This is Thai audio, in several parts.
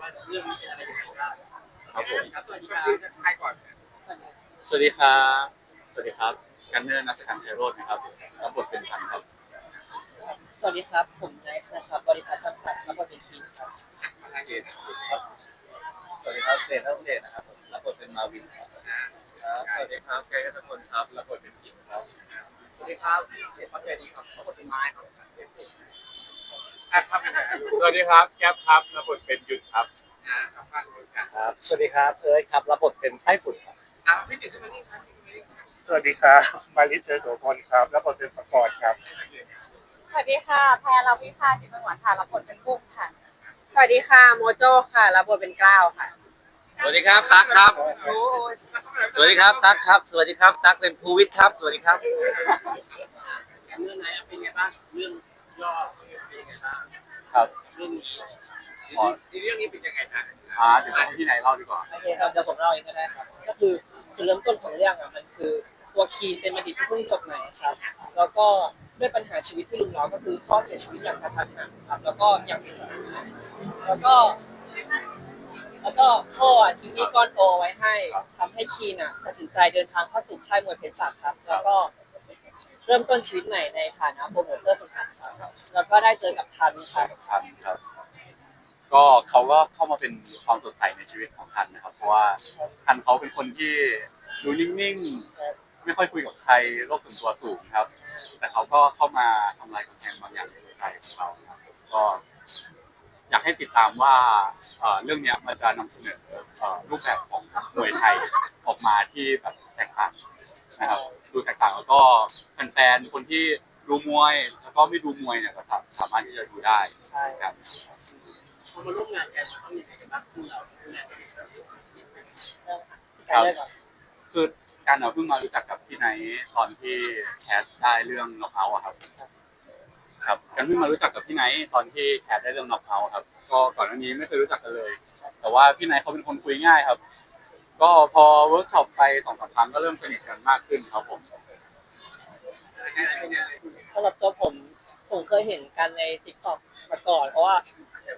ว่าเรื่องนี้เป็นอะไรยังไงบ้างครับผมครับสวัสดีครับใครก่อน สวัสดีครับ สวัสดีครับ กันเนอร์นักสการชัยโรจน์นะครับรับบทเป็นพันครับ สวัสดีครับ ผมไนซ์นะครับ บริษัทจำกัดรับบทเป็นทีมครับทางเกตสวัสดีครับเดชนักเดชนะครับผมรับบทเป็นมาวินครับ สวัสดีครับไกด์ทุกคนครับรับบทเป็นพิมครับ สวัสดีครับเสพพักใจดีครับเขาเป็นไม้ครับ อะทำยังไงสวัสดีครับแก๊ปครับรับบทเป็นยุทธครับอ่าทำบ้านรู้กันครับ สวัสดีครับ เอิร์ธครับ รับบทเป็นไต้ฝุ่นครับ อะพี่ติ๋วขึ้นมานี่ครับสวัสดีครับ มาริเชอร์โสพลครับ รับบทเป็นประกอบครับ สวัสดีค่ะ แพรลาวิภาจิตจังหวัดค่ะรับบทเป็นกุ้งค่ะ สวัสดีค่ะ โมโจค่ะ รับบทเป็นกล้าวค่ะ สวัสดีครับตั๊กครับ โอ้ยสวัสดีครับ ตั๊กครับ สวัสดีครับ ตั๊กเป็นภูวิทย์ครับ สวัสดีครับ เรื่องไหนเป็นไงบ้าง เรื่องย่อ ครับเรื่องนี้ซีรีส์เรื่องนี้เป็นยังไงนะอ่าเดี๋ยวที่ไหนเล่าดีกว่า โอเคครับเดี๋ยวผมเล่าเองก็ได้ครับ ก็คือจุดเริ่มต้นของเรื่องอะมันคือตัวคีนเป็นบัณฑิตที่เพิ่งจบใหม่ครับ แล้วก็ด้วยปัญหาชีวิตที่ลุงเราก็คือพ่อเสียชีวิตอย่างกระทันหันครับ แล้วก็อย่างเป็นสถานะแล้วก็ แล้วก็พ่ออะทิ้งหนี้ก้อนโตไว้ให้ทำให้คีนอะตัดสินใจเดินทางเข้าสู่ค่ายมวยเพชรศักดิ์ครับ แล้วก็ เริ่มต้นชีวิตใหม่ในฐานะโปรโมเตอร์ฝึกหัดครับแล้วก็ได้เจอกับทันครับทันครับก็เขาก็เข้ามาเป็นความสดใสในชีวิตของทันนะครับ เพราะว่าทันเขาเป็นคนที่ดูนิ่งๆ ไม่ค่อยคุยกับใครโลกส่วนตัวสูงครับ แต่เขาก็เข้ามาทำลายกำแพงบางอย่างในหัวใจของเราครับก็ อยากให้ติดตามว่าเอ่อเรื่องเนี้ยมันจะนำเสนอเอ่อรูปแบบของมวยไทยออกมาที่แบบแตกต่าง นะครับดูแตกต่างแล้วก็แฟนๆคนที่ดูมวยแล้วก็ไม่ดูมวยเนี่ยก็สาสามารถที่จะดูได้ใช่ครับพอมาร่วมงานกันต้องยังไงกันบ้างคู่เราคู่แรกการเลิกก่อนคือการเราเพิ่งมารู้จักกับพี่ไนท์ตอนที่แคสได้เรื่องน็อกเอาท์ครับครับกันเพิ่งมารู้จักกับพี่ไนท์ตอนที่แคสได้เรื่องน็อกเอาท์ครับ ก็ก่อนหน้านี้ไม่เคยรู้จักกันเลย แต่ว่าพี่ไนท์เขาเป็นคนคุยง่ายครับ ก็พอเวิร์กช็อปไปสองสามครั้งก็เริ่มสนิทกันมากขึ้นครับผมสำหรับตัวผมผมเคยเห็นกันในทิกตอกมาก่อน เพราะว่า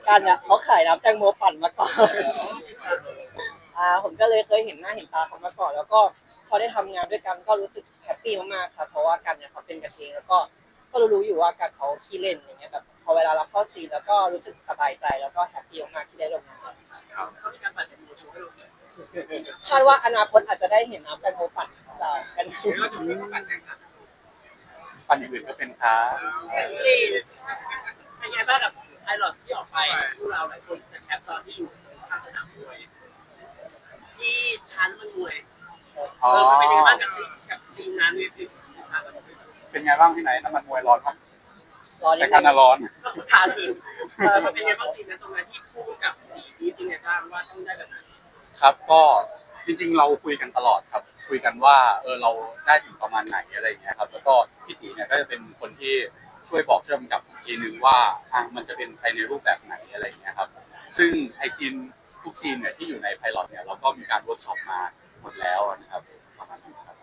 การเนี่ยเขาขายน้ำแตงโมปั่นมาก่อนอ่าผมก็เลยเคยเห็นหน้าเห็นตาเขามาก่อน แล้วก็พอได้ทำงานด้วยกันก็รู้สึกแฮปปี้มากๆครับเพราะว่ากันเนี่ยเขาเป็นกันเองแล้วก็ก็รู้ๆอยู่ว่ากันเขาขี้เล่นอย่างเงี้ยแบบพอเวลาเราเข้าซีนแล้วก็รู้สึกสบายใจแล้วก็แฮปปี้มากๆที่ได้ร่วมงานกัน เขามีการปั่นเป็นโมชูให้เราเลย คาดว่าอนาคตอาจจะได้เห็นน้ำแตงโมปั่นจากกันหรือเราจะมีปั่นแต่งนะปันอย่างอื่นก็เป็นค้าเป็นไงบ้างกับไอหลอดที่ออกไปคู่เราหลายคนจะแคปตอนที่อยู่ข้างสนามมวย ที่ทันมันมวยเออมันเป็นยังไงบ้างกับซีกับซีนนั้นนี่ทานมันเป็นไงบ้างพี่ไหนน้ำมันมวยร้อนไหมรอนแต่กันึนงน่ะร้อนก็ทานอเออมันเป็นยังไงบ้างซีนนั้นตรงนั้นที่พูดกับดีดีเป็นไงบ้างว่าต้องได้แบบ ครับก็จริงๆเราคุยกันตลอดครับ คุยกันว่าเออเราได้ถึงประมาณไหนอะไรอย่างเงี้ยครับ แล้วก็พี่ตีเนี่ยก็จะเป็นคนที่ช่วยบอกเชื่อมกับอีกทีนึงว่าอะมันจะเป็นไปในรูปแบบไหนอะไรอย่างเงี้ยครับ ซึ่งไอซีนทุกซีนเนี่ยที่อยู่ในไพลอตเนี่ยเราก็มีการเวิร์กช็อปมาหมดแล้วนะครับประมาณนั้นครับ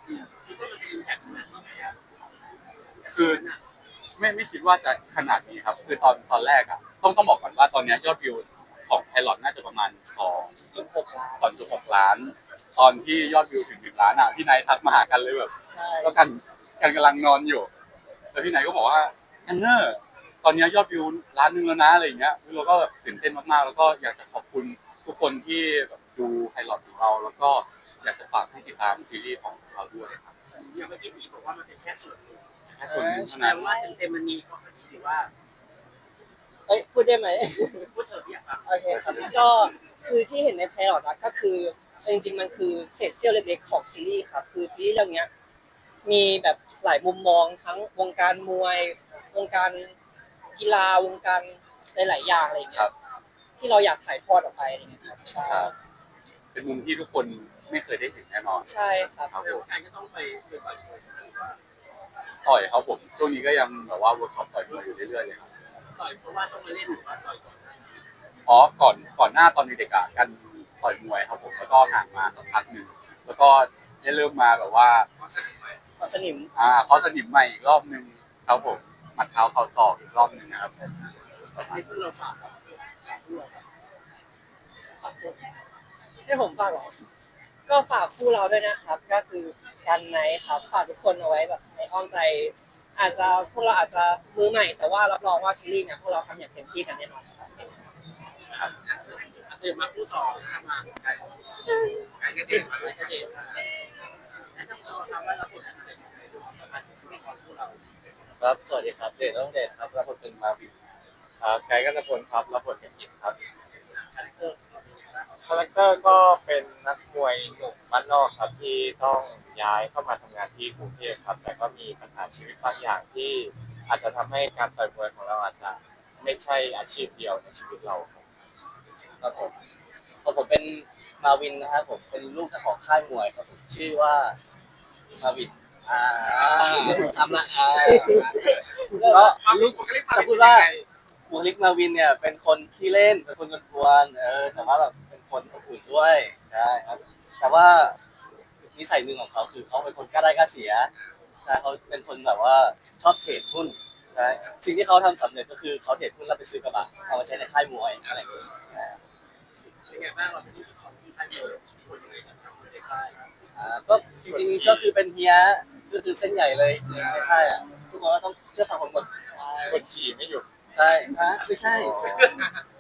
คือไม่ไม่คิดว่าจะขนาดนี้ครับ คือตอนตอนแรกอะต้องต้องบอกก่อนว่าตอนเนี้ยยอดวิว ของไพลอตน่าจะประมาณสองจุดหกล้านตอนจุดหกล้าน ตอนที่ยอดวิวถึงหนึ่งล้านอะพี่นายทักมาหากันเลยแบบใช่แล้วกันกันกำลังนอนอยู่ แล้วพี่นายก็บอกว่าอันเนอร์ตอนนี้ยอดวิวล้านหนึ่งแล้วนะอะไรอย่างเงี้ยเราก็แบบตื่นเต้นมากๆ แล้วก็อยากจะขอบคุณทุกคนที่แบบดูไพลอตของเรา แล้วก็อยากจะฝากให้ติดตามซีรีส์ของเราด้วยครับอย่างเมื่อกี้ดีบอกว่ามันเป็นแค่ส่วนหนึ่งแค่ส่วนหนึงเท่าแสดนั้นงว่าเต็มๆมันมีข้อดีหรือว่า เอ้ยพูดได้ไหม พูดเถอะอยากฟังโอเคครับก็คือที่เห็นในไพลอตนะก็คือจริงๆมันคือเศษเสี้ยวเล็กๆของซีรีส์ครับคือซีรีส์เรื่องเนี้ย มีแบบหลายมุมมองทั้งวงการมวย วงการกีฬาวงการหลายๆอย่างอะไรอย่างคเงี้รัยบที่เราอยากถ่ายทอดออกไปอะไรอย่างเงี้ยครับใช่ครับเป็นมุมที่ทุกคนไม่เคยได้เห็นแน่นอนใช่ครับครับแต่ผมว่าการก็ต้องไปเกี่ยวกับใช่ไหมว่าต่อยเขาผมช่วงนี้ก็ยังแบบว่าเวิร์กช็อปต่อยมวยอยู่เรื่อยๆเลยครับ ต่อยเพราะว่าต้องมาเล่นหรือว่าต่อยก่อนอ๋อก่อนก่อนหน้าตอนเด็กๆอะกันต่อยมวยครับผมแล้วก็ห่างมาสักพักหนึ่งแล้วก็ได้เริ่มมาแบบว่า เพราะสนิทไหมขอสนิมอ่าเขาสนิมใหม่อีกรอบหนึ่งครับผมหมัดเท้าเข่าศอกอีกรอบหนึ่งนะครับให้พวกเราฝากกับพวกเราให้ผมฝากเหรอ ก็ฝากคู่เราด้วยนะครับ ก็คือกันไนท์ครับ ฝากทุกคนเอาไว้แบบในอ้อมใจ อาจจะพวกเราอาจจะมือใหม่ แต่ว่ารับรองว่าซีรีส์เนี่ยพวกเราทำอย่างเต็มที่กันแน่นอนครับอาจจะมาคู่สองมาไก่ไก่กระเทียมไก่กระเทียมแล้วถ้าเราทำว่าเราคนอะไรสำคัญที่ของคู่เราครับสวัสดีครับเดชต้องเดชครับรับบทเป็นมาวินครับไกด์กันพลครับรับบทเป็นอินครับ คาแรคเตอร์ คาแรคเตอร์ก็เป็นนักมวยหนุ่มบ้านนอกครับที่ต้องย้ายเข้ามาทำงานที่กรุงเทพครับ แต่ก็มีปัญหาชีวิตบางอย่างที่อาจจะทำให้การต่อยมวยของเราอาจจะไม่ใช่อาชีพเดียวในชีวิตเราครับผมผมเป็นมาวินนะครับผมเป็นลูกเจ้าของค่ายมวยครับผมชื่อว่ามาวินอ่าซ้ำละอ่าก็ลูกผมก็เรียกจะพูดว่าบุคลิกมาวินเนี่ยเป็นคนขี้เล่นเป็นคนกวนๆเออแต่ว่าแบบเป็น คนอบอุ่นด้วยใช่ครับ แต่ว่านิสัยหนึ่งของเขาคือเขาเป็นคนกล้าได้กล้าเสียใช่เขาเป็นคนแบบว่าชอบเทรดหุ้นใช่สิ่งที่เขาทำสำเร็จก็คือเขาเทรดหุ้นแล้วไปซื้อกระบะเอามาใช้ในค่ายมวยอะไรอย่างเงี้ยใช่เป็นไงบ้างเราเป็นลูกของพี่ชายเดียวคนยังไงกับทำไม่ได้ค่ายอ่าก็จริงๆก็คือเป็นเฮียก็คือเส้นใหญ่เลยในค่ายอะทุกคนก็ต้องเชื่อฟังผมหมดกดขี่ไม่หยุดใช่ฮะไม่ใช่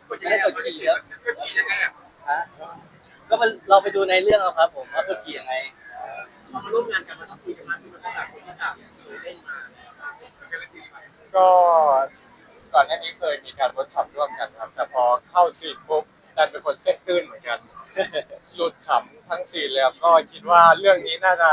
ไม่ได้กดขี่ครับกดขี่ยังไงอะ ฮะก็มันเราไปดูในเรื่องเอาครับ ผมว่าเพื่อขี่ยังไงพอมาร่วมงานกันมันต้องคุยกันมากขึ้นมันต้องต่างคนก็ต่างเคยเล่นมาก็ก่อนหน้านี้เคยมีการเวิร์กช็อปร่วมกันครับ แต่พอเข้าซีนปุ๊บดันเป็นคนเส้นตื้นเหมือนกัน หลุดขำทั้งซีนแล้วก็คิดว่าเรื่องนี้น่าจะ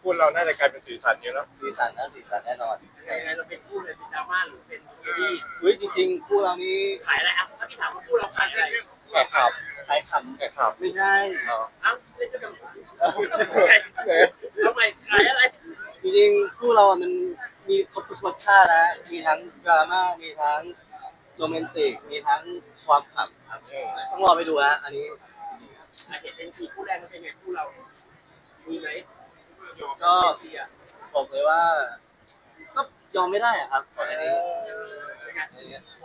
พูดเราน่าจะกลายเป็นสีสันเยอะแล้วสีสันนะสีสันแน่นอนยังไงเราเป็นคู่เลยเป็นดราม่าหรือเป็นซีรีส์อุ้ยจริงๆคู่เรานี้ขายอะไรอะถ้าพี่ถามว่าคู่เราขายอะไรแขกขับใครับไม่ใช่เอ้าเล่นด้วยกันทำไมขายอะไรจริงๆคู่เราอะมันมีครบทุกรสชาตินะมีทั้งดราม่ามีทั้งโรแมนติกมีทั้งความขำครับต้องรอไปดูฮะอันนี้เห็นเป็นสีคู่แรกมันเป็นไงคู่เรามีไหมก็เสียบอกเลยว่าก็ยอมไม่ได้อะครับตอนนี้ เ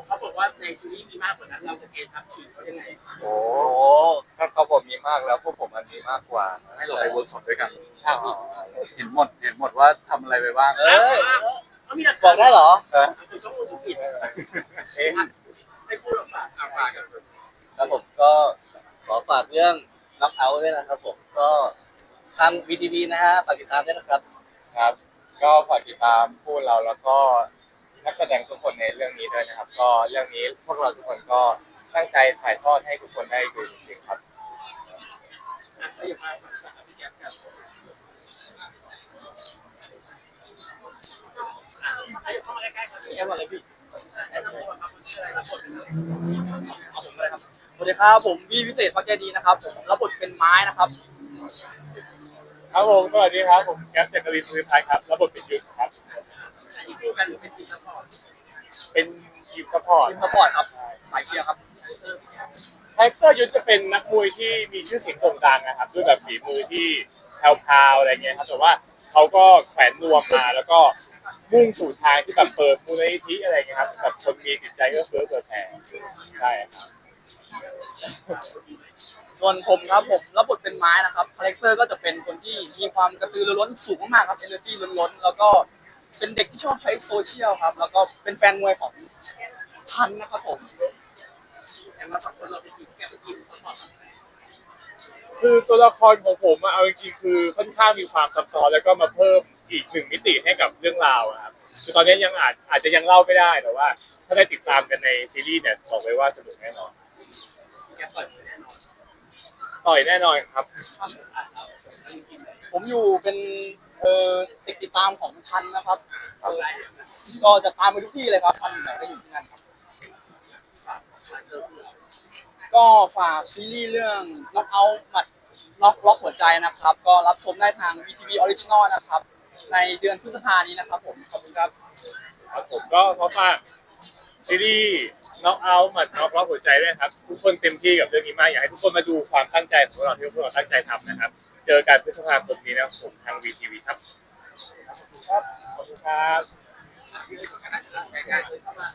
ขาบอกว่าในซีรีส์มีมากกว่านั้นเราจะเกณฑ์ทับขีดเขายังไงโอ้ถ้าเขาบอกมีมากแล้วพวกผมมันมีมากกว่า ให้เราไปเวิร์กช็อปด้วยกันอะเห็นหมดเห็นหมดว่าทำอะไรไปบ้างเอ้ยเขามีหลักบอกได้เหรอคือต้องมูทุกผิดเอ๊ะให้คู่เราฝากฝากกันครับผมก็ขอฝากเรื่อง knock out ด้วยนะครับผมก็ทาง VTV นะฮะฝากติดตามด้วยนะครับ ครับ ก็ฝากติดตามผู้เราแล้วก็นักแส ดงทุกคนในเรื่องนี้ด้วยนะครับ ก็เรื่องนี้พวกเราทุกคนก็ตั้งใจถ่ายทอดให้ทุกคนได้ดูจริงๆครับก็อย่ามาพี่แก๊ปกันเข้ามาใกล้ๆครับพี่แก๊ปอะไรพี่แนะนำตัวครับคุณชื่ออะไรรับบทเป็นอะไรเอาผมเลยครับสวัสดีครับผมพี่พิเศษพักใจดีนะครับผมรับบทเป็นไม้นะครับครับผมสวัสดีครับผมแก๊ปจักรินทร์มือไทยครับรับบทเป็นยุทธครับ อันนี้คู่กันหรือเป็นทีมสปอร์ตเป็นทีมซัพพอร์ตทีมสปอร์ตครับสายเชียร์ครับเพิ่มพี่แก๊ปไทเกอร์ยุทธจะเป็นนักมวยที่มีชื่อเสียงโด่งดังนะครับด้วยแบบฝีมือที่แพรวๆอะไรเงี้ยครับแต่ว่าเขาก็แขวนนวมมาแล้วก็มุ่งสู่ทางที่แบบเปิดมูลนิธิอะไรเงี้ยครับแบบคนมีจิตใจเอื้อเฟื้อเผื่อแผ่ใช่ครับส่วนผมครับผมรับบทเป็นไม้นะครับคาแรคเตอร์ก็จะเป็นคนที่มีความกระตือรือร้นสูงมากๆครับเอเนอร์จีล้นๆแล้วก็ เป็นเด็กที่ชอบใช้โซเชียลครับ แล้วก็เป็นแฟนมวยของทันนะครับผมแต่มาสองคนเราเป็นทีมแก๊ปเป็นทีมสปอร์ตคือตัวละครของผมอะเอาจริงๆคือค่อนข้างมีความซับซ้อนแล้วก็มาเพิ่มอีกหนึ่งมิติให้กับเรื่องราวอะครับคือตอนนี้ยังอาจอาจจะยังเล่าไม่ได้แต่ว่า ถ้าได้ติดตามกันในซีรีส์เนี่ยบอกเลยว่าสนุกแน่นอนแก๊ปต่อยมวยแน่นอนต่อยแน่นอนครับทีมไหนผมอยู่เป็น เออเด็กติดตามของทันนะครับทำไรก็จะตามไปทุกที่เลยครับทันอยู่ไหนก็อยู่ที่นั่นครับ ก็ฝากซีรีส์เรื่อง knock out หมัด knock ล็อกหัวใจนะครับ ก็รับชมได้ทาง VTV Original นะครับ ในเดือนพฤษภานี้นะครับ ผมขอบคุณครับครับผมก็เพราะว่าซีรีส์น็อกเอาท์มาน็อกล็อกหัวใจด้วยครับ ทุกคนเต็มที่กับเรื่องนี้มากอยากให้ทุกคนมาดูความตั้งใจของเราที่พวกเราตั้งใจทำนะครับ เจอกันพฤษภาคมนี้นะครับผมทางวีทีวีครับครับขอบคุณครับใกล้ๆเข้ามา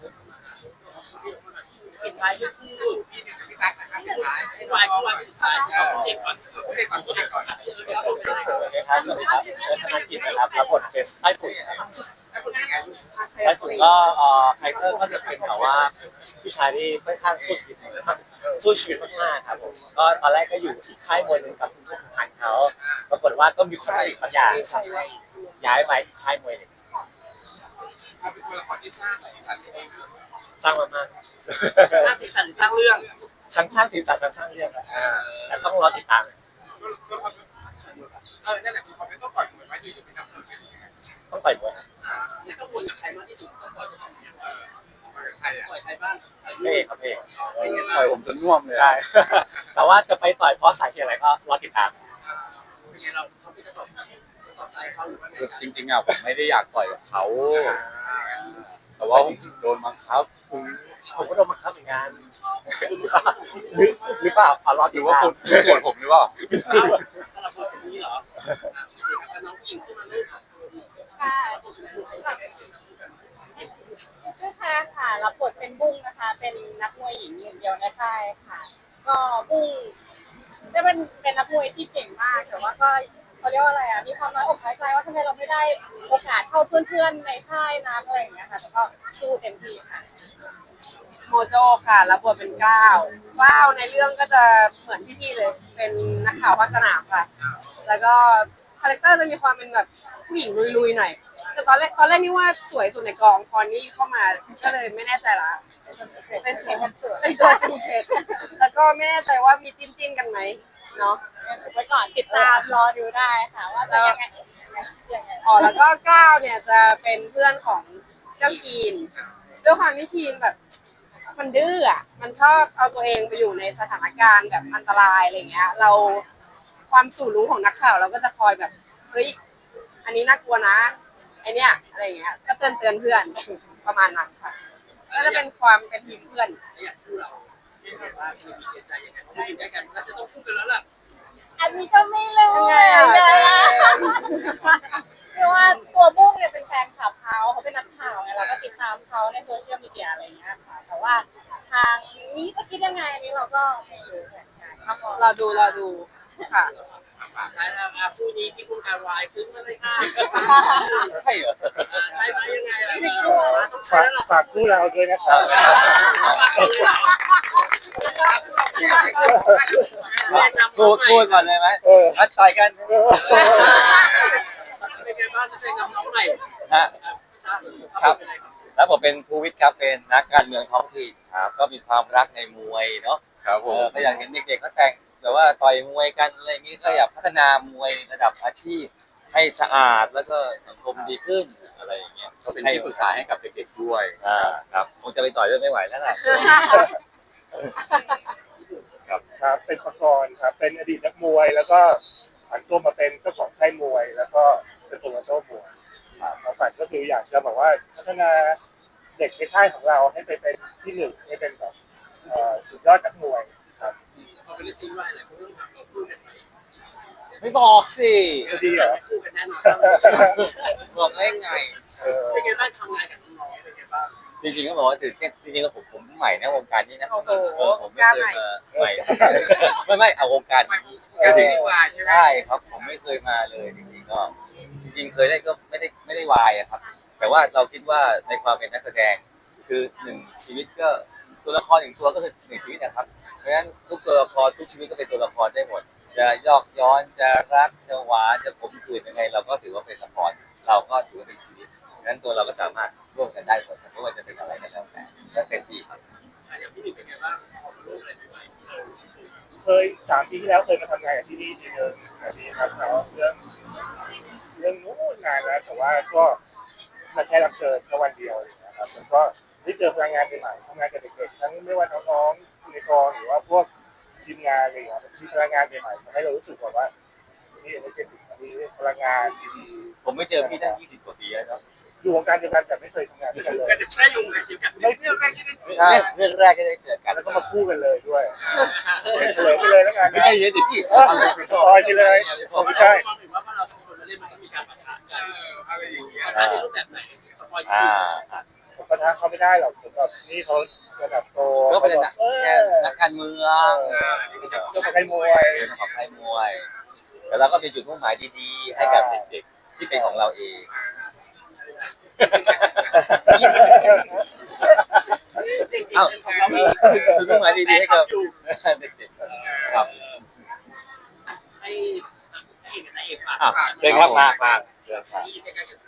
ปิดท้ายด้วยคู่พี่หนึ่งกับพี่ตั๊กนะครับปิดท้ายให้วายคู่วายปิดท้ายเอาคู่เด็กก่อนคู่เด็กก่อนคู่เด็กก่อนเออครับผมเป็นอะไรก่อนสวัสดีครับสวัสดีครับเอิร์ธธนกิจนะครับรับบทเป็นไต้ฝุ่นครับให้คุณยังไงไต้ฝุ่นก็เอ่อไคเตอร์ก็จะเป็นแบบว่าผู้ชายที่ค่อนข้างสู้ชีวิตนะครับ สู้ชีวิตมากๆครับผมก็ตอนแรกก็อยู่ที่ค่ายมวยหนึงกับคุณผู้ผ่านเขาปรากฏว่าก็มีคนติดบางอย่างทำให้ย้ายไปอีกค่ายมวยหนึ่งเอาเป็นตัวละครที่สร้างสีสันที่ดีสร้างมามากสร้างสีสันหรือสร้างเรื่องทั้งสร้างสีสันทั้งสร้างเรื่องอะอ่าแต่ต้องรอติดตามตัวละครเออนั่นแหละตัวละครไม่ต้องปล่อยมือไว้อยู่ๆเป็นนักสืบเป็นยังไงต้องต่อยมวยครับ แล้วก็วนกับใครมากที่สุดก็ปล่อยกับเออปล่อยกับใคร อะปล่อยใครบ้างเพ่ครับเพ่เป็นไงต่บ้าอยงผมจนน่วมเลยใช่ แต่ว่าจะไปต่อยเพราะสาเหตุอะไรก็รอติดตามเป็นไงเราเขาไม่จะสอบสอบใจเขาหรือว่าไงคือจริงๆอะผมไม่ได้อยากต่อยกับเขา แต่ว่าผมโดนบังคับผมก็โดนบังคับเหมือนกันหรือหรือเปล่าเอารอหติรืดอว่าตามคุณคุณโกรธผมหรือเปล่าสำหรับคนนี้เหรอกับน้องผู้หญิงขึ้นมาลูกค่ะ ชื่อแพรค่ะ รับบทเป็นบุ้งนะคะ เป็นนักมวยหญิงหนึ่งเดียวในค่ายค่ะ ก็บุ้งได้เป็นเป็นนักมวยที่เก่งมาก แต่ว่าก็เขาเรียกว่าอะไรอะ มีความน้อยอกน้อยใจว่าทำไมเราไม่ได้โอกาสเท่าเพื่อนๆในค่ายนั้นอะไรอย่างเงี้ยค่ะแต่ก็สู้เต็มที่ค่ะ โมโจค่ะรับบทเป็นก้าวก้าวในเรื่องก็จะเหมือนพี่ๆเลย เป็นนักข่าวภาคสนามค่ะ แล้วก็าแรคเตอร์จะมีความเป็นแบบผู้หญิงลุยๆหน่อยแต่ตอนแรกตอนแรกนี่ว่าสวยสุดในกองพอนี่เข้ามาก็เลยไม่แน่ใจละเป็นเป็นเป็นตัวสีเพชรแล้วก็ไม่แน่ใจว่ามีจิ้นจิ้นๆกันไหมเนาะไว้ก่อนติดตามรอดูได้ค่ะว่าจะยังไงยังไงอ๋อแล้วก็ก้าวเนี่ยจะเป็นเพื่อนของเจ้าคีนด้วยความที่คีนแบบ มันดื้ออะมันชอบเอาตัวเองไปอยู่ในสถานการณ์แบบอันตรายอะไรเงี้ย เรา ความสู่รู้ของนักข่าวเราก็จะคอยแบบเฮ้ยอันนี้น่ากลัวนะไอเนี้ยอะไรเงี้ย ก็เตือนเตือนเพื่อนประมาณนั้นค่ะ ก็จะเป็นความเป็นทีมเพื่อนอยากคู่เราเป็นไงบ้างเคยมีเสียใจยังไงเพราะว่าอยู่ด้วยกันน่าจะต้องคู่กันแล้วล่ะอันนี้ก็ไม่รู้ยังไงเหมือะอนกันนะเพราะว่าตัวบุ้งเนี่ยเป็นแฟนคลับเขาเขาเป็นนักข่าวไงเราก็ติดตามเขาในโซเชียลมีเดียอะไรอย่างเงี้ยค่ะ แต่ว่าทางนี้จะคิดยังไงอันนี้เราก็ไม่รู้เหมือนกันครับผมเราดูเราดู ค่ะท้ายแล้วอะคู่นี้ที่คุณการวายขึ้นมาเลยค่ะใช่เหรอใช่ไหมยังไงล่ะต้องใช้ฝากแล้วล่ะฝากคู่เราด้วยนะครับพูดพูดก่อนเลยไหมเออมาต่อยกันเป็นไงบ้างจะเซ็นกับน้องใหม่ฮะ ครับแล้วผมเป็นภูวิทย์ครับเป็นนักการเมืองท้องถิ่นครับ ก็มีความรักในมวยเนาะครับผเอมอก็อยากเห็นเด็กๆเขาแต่ง แต่ว่าต่อยมวยกันอะไรอย่างนี้ก็อยากพัฒนามวยระดับอาชีพ ให้สะอาดแล้วก็สังคมดีขึ้นอะไรอย่างเงี้ยก็เป็นที่ปรึกษาให้กับเด็กๆด้วยอ่าครับคงจะไปต่อยด้วยไม่ไหวแล้วล่ะ ครับเป็นประกรณ์ครับ เป็นอดีตนักมวย แล้วก็ผันตัวมาเป็นเจ้าของค่ายมวย แล้วก็เป็นตัวโต้มวยครับความฝันก็คืออยากจะแบบว่าพัฒนาเด็กในค่ายของเราให้ไปเป็นที่หนึ่งให้เป็นแบบเอ่อสุดยอดนักมวยครับพ อเป็นซีรีส์อะไรเขาต้องถามเราคู่กันไหมไม่บอกสิจะดีเหรอคู่กันแน่นอนบอกได้ไงเออเป็นไงบ้างทำงานกับน้องๆเป็นไงบ้างจริงๆก็บอกว่าตื่นเต้นจริงๆก็ผมผมใหม่นะวงการนี้นะโอ้โหเออผมไม่กล้าเคใหม่ยมาใหม่ไม่ไม่เอาวงการนี้การซีรีส์วายใช่ไหมใช่ครับผมไม่เคยมาเลยจริงๆก็จริงๆเคยได้ก็ไม่ได้ไม่ได้วายอะครับ แต่ว่าเราคิดว่าในความเป็นนักแสดง คือหนึ่งชีวิตก็ ตัวละครหนึ่งตัวก็คือหนึ่งชีวิตนะครับ เพราะฉะนั้นทุกตัวละครทุกชีวิตก็เป็นตัวละครได้หมด จะยอกย้อนจะรักจะหวานจะขมขื่นยังไง เราก็ถือว่าเป็นละครเราก็ถือว่าเป็นชีวิตเพราะฉะนั้นตัวเราก็สามารถร่วมกันได้หมดไม่ว่าจะเป็นอะไรก็แล้วแต่ก็เต็มที่ครับอย่างพี่หนึ่งเป็นไงบ้างร่วมอะไรใหม่เคยสามปีที่แล้วเคยมาทำงานกับที่นี่ทีนึงแบบนี้ครับแล้วเรื่องเรื่องนู้นนานแล้วแต่ว่าก็มาแค่รับเชิญแค่วันเดียวนะครับแล้วก็ ได้เจอพลังงานใหม่ๆทำงานกับเด็กๆทั้งไม่ว่าน้องๆในกองหรือว่าพวกทีมงานอะไรอย่างเงี้ยมีพลังงานใหม่ๆทำให้เรารู้สึกแบบว่านี่เอเนจีมีพลังงานดีผมไม่เจอพี่ตั้ง20กว่าปีแล้วเนาะๆอยู่วงการเดียวกันแต่ไม่เคยทำงานด้วยกันเลยกันจะใช่ยุงเลยเดียวกันไม่เรื่องแรกที่ได้ใช่เรื่องแรกก็ได้เจอกันแล้วก็มาคู่กันเลยด้วยเฉลยไปเลยแล้วกันไม่นะใช่เยอะดิพี่เออสปอยไปเลยไม่ใช่มองถึงว่าพอเราสองคนมาเล่นมันก็มีการปะทะกันอะไรอย่างเงี้ยปะทะในรูปแบบไหนสปอยล์ อ่าผมประทะเขาไม่ได้หรอกผมแบบนี่เขาระดับโตก็เป็นนักแค่นักการเมืองก็เป็นไทยมวยเป็นของไทยมวยแต่เราก็มีจุดมุ่งหมายดีๆ ให้กับเด็กๆ ที่เป็นของเราเองเด็กเอ้าๆของเรามีจุดมุ่งหมายดีๆให้กับเด็กๆครับให้ให้เอกกับนายเอกฝากอะเชิญครับมามาที่ใกล้ๆกั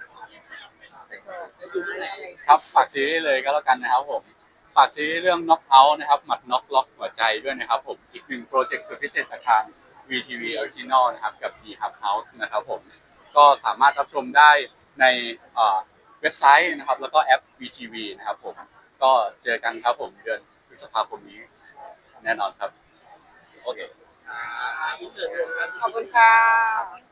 ครับฝากซีรีส์เลยก็แล้วกันนะครับผมฝากซีรีส์เรื่อง knock out นะครับหมัดน็อกล็อกหัวใจด้วยนะครับผมอีกหนึ่งโปรเจกต์สุดพิเศษจากทาง VTV Original นะครับกับ D Hub House นะครับผมก็สามารถรับชมได้ในเอ่อเว็บไซต์นะครับแล้วก็แอป VTV นะครับผมก็เจอกันครับผมเดือนพฤษภาคมนี้แน่นอนครับโอเคอ่าอินเสิร์ตรวมกันขอบคุณค่ะ